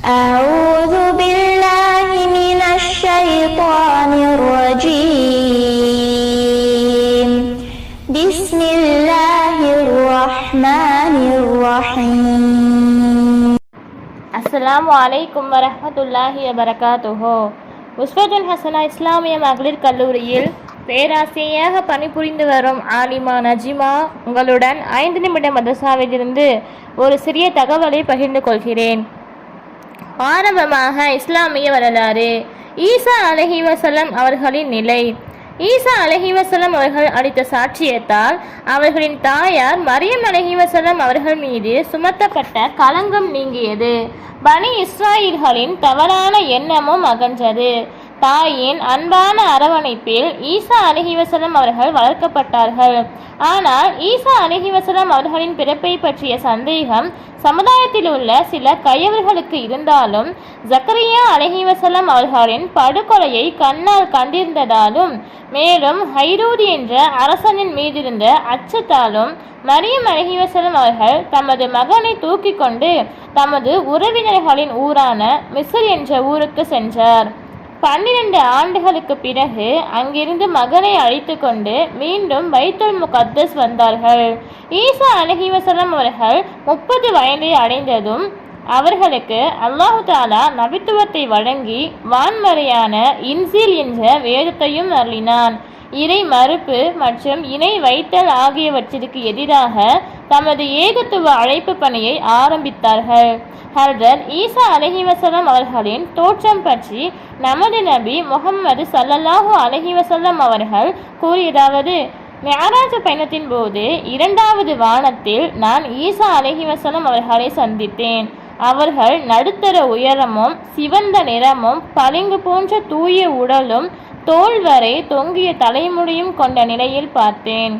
أعوذ بالله من الشيطان الرجيم بسم الله الرحمن الرحيم அஸ்ஸலாமு அலைக்கும் வரஹ்மத்துல்லாஹி வபரகாத்துஹோ உஸ்வத்துல் ஹசனா இஸ்லாமிய மகளிர் கல்லூரியில் பேராசிரியராக பணிபுரிந்து வரும் ஆலிமா நஜிமா உங்களுடன் ஐந்து நிமிட மதரசாவிலிருந்து ஒரு சிறிய தகவலை பகிர்ந்து கொள்கிறேன் ஆரம்பமாக இஸ்லாமிய வரலாறு. ஈசா அலஹி வசலம் அவர்களின் நிலை. ஈசா அலஹி வசலம் அவர்கள் அளித்த சாட்சியத்தால் அவர்களின் தாயார் மரியம் அலஹி வசலம் அவர்கள் மீது சுமத்தப்பட்ட களங்கம் நீங்கியது. பனி இஸ்ராயில்களின் தவறான எண்ணமும் அகன்றது. தாயின் அன்பான அரவணைப்பில் ஈசா அலஹிவசலம் அவர்கள் வளர்க்கப்பட்டார்கள். ஆனால் ஈசா அலஹிவசலம் அவர்களின் பிறப்பை பற்றிய சந்தேகம் சமுதாயத்தில் உள்ள சில கையவர்களுக்கு இருந்தாலும் ஜக்கரியா அலஹிவசலம் அவர்களின் படுகொலையை கண்ணால் கண்டிருந்ததாலும் மேலும் ஹைரூதி என்ற அரசனின் மீதிருந்த அச்சத்தாலும் மரியம் அலஹி அவர்கள் தமது மகனை தூக்கி கொண்டு தமது உறவினர்களின் ஊரான மிசர் என்ற ஊருக்கு சென்றார். பன்னிரண்டு ஆண்டுகளுக்கு பிறகு அங்கிருந்து மகனை அழைத்து கொண்டு மீண்டும் பைத்துல் முகத்தஸ் வந்தார்கள். ஈசா அலஹிவசலம் அவர்கள் முப்பது வயதை அடைந்ததும் அவர்களுக்கு அல்லாஹு தாலா நபித்துவத்தை வழங்கி வான்மறையான இன்சில் என்ற வேதத்தையும் அருளினான். இறை மறுப்பு மற்றும் இணை வைத்தல் ஆகியவற்றிற்கு எதிராக தமது ஏகத்துவ அழைப்பு பணியை ஆரம்பித்தார்கள். ஹர்தர் ஈசா அலஹிவசல்லம் அவர்களின் தோற்றம் பற்றி நமது நபி முகம்மது சல்லல்லாஹு அலஹிவசல்லம் அவர்கள் கூறியதாவது மெஹராஜ் பயணத்தின் போது இரண்டாவது வானத்தில் நான் ஈசா அலஹிவசலம் அவர்களை சந்தித்தேன். அவர்கள் நடுத்தர உயரமும் சிவந்த நிறமும் பளிங்கு போன்ற தூய உடலும் தோல் வரை தொங்கிய தலைமுடியும் கொண்ட நிலையில் பார்த்தேன்.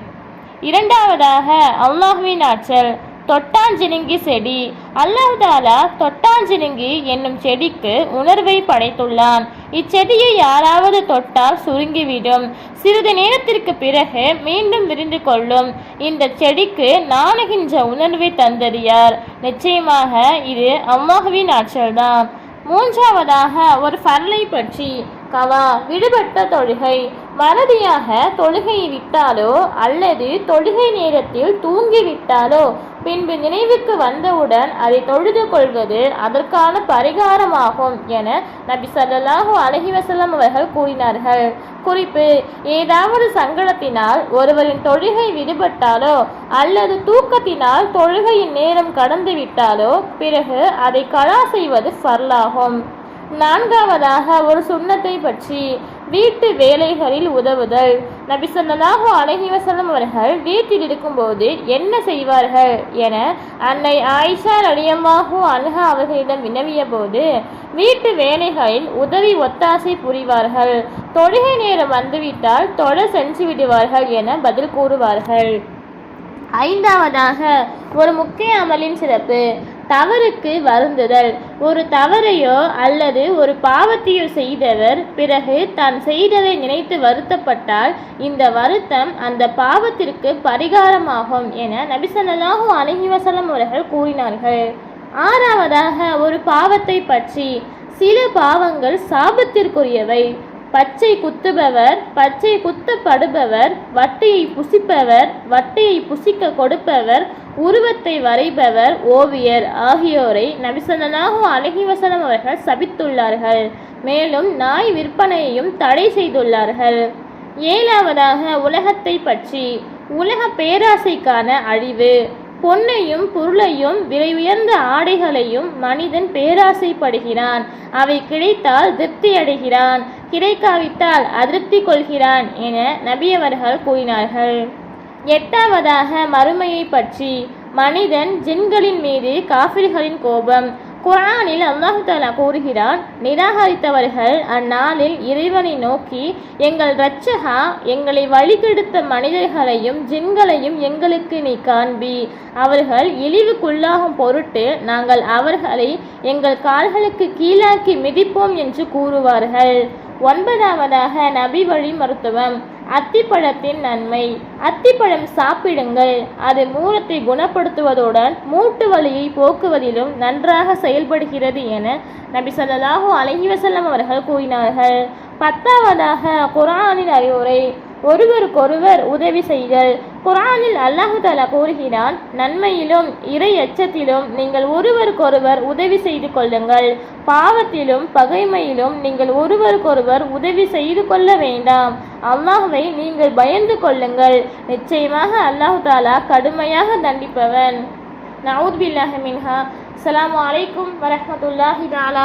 இரண்டாவதாக அல்லாஹ்வின் ஆற்றல் தொட்டாஞ்சினுங்கி செடி. அல்லாஹாலா தொட்டாஞ்சினுங்கி என்னும் செடிக்கு உணர்வை படைத்துள்ளான். இச்செடியை யாராவது தொட்டால் சுருங்கிவிடும். சிறிது நேரத்திற்கு பிறகு மீண்டும் விரிந்து கொள்ளும். இந்த செடிக்கு நாணுகின்ற உணர்வை தந்தறியார். நிச்சயமாக இது அல்லாஹுவின் ஆற்றல்தான். மூன்றாவதாக ஒரு ஃபர்லை பற்றி. கவா விடுபட்ட தொழுகை. மறதியாக தொழுகையை விட்டாலோ அல்லது தொழுகை நேரத்தில் தூங்கிவிட்டாலோ பின்பு நினைவுக்கு வந்தவுடன் அதை தொழுது கொள்வது அதற்கான பரிகாரமாகும் என நபி சல்லாஹூ அலைஹி அவர்கள் கூறினார்கள். குறிப்பு ஏதாவது சங்கடத்தினால் ஒருவரின் தொழுகை விடுபட்டாலோ அல்லது தூக்கத்தினால் தொழுகையின் நேரம் கடந்து விட்டாலோ பிறகு அதை கலா செய்வது ஃபர்லாகும். நான்காவதாக ஒரு சுண்ணத்தை பற்றி வீட்டு வேலைகளில் உதவுதல். நபி சொன்னதாக அழகி வசலம் அவர்கள் வீட்டில் இருக்கும்போது என்ன செய்வார்கள் என அன்னை ஆயிஷா ரலியல்லாஹு அன்ஹா அவர்களிடம் வினவிய போது வீட்டு வேலைகளில் உதவி ஒத்தாசை புரிவார்கள். தொழுகை நேரம் வந்துவிட்டால் தொடர் சென்று விடுவார்கள் என பதில் கூறுவார்கள். ஐந்தாவதாக ஒரு முக்கிய அமலின் சிறப்பு. தவறுக்கு வருந்துதல். ஒரு தவறையோ அல்லது ஒரு பாவத்தையோ செய்தவர் பிறகு தான் செய்ததை நினைத்து வருத்தப்பட்டால் இந்த வருத்தம் அந்த பாவத்திற்கு பரிகாரமாகும் என நபிசல்லாஹு அலஹி வசலம் அவர்கள் கூறினார்கள். ஆறாவதாக ஒரு பாவத்தை பற்றி சில பாவங்கள் சாபத்திற்குரியவை. பச்சை குத்துபவர் பச்சை குத்தப்படுபவர் வட்டியை புசிப்பவர் வட்டியை புசிக்க கொடுப்பவர் உருவத்தை வரைபவர் ஓவியர் ஆகியோரை நபிசல்லாஹு அலஹி வசலம் அவர்கள் சபித்துள்ளார்கள். மேலும் நாய் விற்பனையையும் தடை செய்துள்ளார்கள். ஏழாவதாக உலகத்தை பற்றி உலக பேராசைக்கான அழிவு. பொன்னையும் பொருளையும் விலை உயர்ந்த ஆடைகளையும் மனிதன் பேராசைப்படுகிறான். அவை கிடைத்தால் திருப்தி அடைகிறான் கிடைக்காவிட்டால் அதிருப்தி கொள்கிறான் என நபியவர்கள் கூறினார்கள். எட்டாவதாக மறுமையை பற்றி. மனிதன் ஜின்களின் மீது காஃபிர்களின் கோபம். குரானில் அல்லாஹு கூறுகிறான் நிராகரித்தவர்கள் அந்நாளில் இறைவனை நோக்கி எங்கள் இரட்சகா எங்களை வழிகெடுத்த மனிதர்களையும் ஜின்களையும் எங்களுக்கு நீ காண்பி. அவர்கள் இழிவுக்குள்ளாகும் பொருட்டு நாங்கள் அவர்களை எங்கள் கால்களுக்கு கீழாக்கி மிதிப்போம் என்று கூறுவார்கள். ஒன்பதாவதாக நபி வழி மருத்துவம். அத்திப்பழத்தின் நன்மை. அத்திப்பழம் சாப்பிடுங்கள். அது மூலத்தை குணப்படுத்துவதுடன் மூட்டு வலியை போக்குவதிலும் நன்றாக செயல்படுகிறது என நபி ஸல்லல்லாஹு அலஹி வசல்லம் அவர்கள் கூறினார்கள். பத்தாவதாக குரானின் அறிவுரை ஒருவருக்கொருவர் உதவி செய்தல். குரானில் அல்லாஹு தாலா கூறுகிறான் நன்மையிலும் இறை எச்சத்திலும் நீங்கள் ஒருவருக்கொருவர் உதவி செய்து கொள்ளுங்கள். பாவத்திலும் பகைமையிலும் நீங்கள் ஒருவருக்கொருவர் உதவி செய்து கொள்ள வேண்டாம். அல்லாஹுவை நீங்கள் பயந்து கொள்ளுங்கள். நிச்சயமாக அல்லாஹு தாலா கடுமையாக தண்டிப்பவன். நவுத் பில்லாஹி மின்ஹா. அஸ்ஸலாமு அலைக்கும் வரஹ்மத்துல்லாஹி தஆலா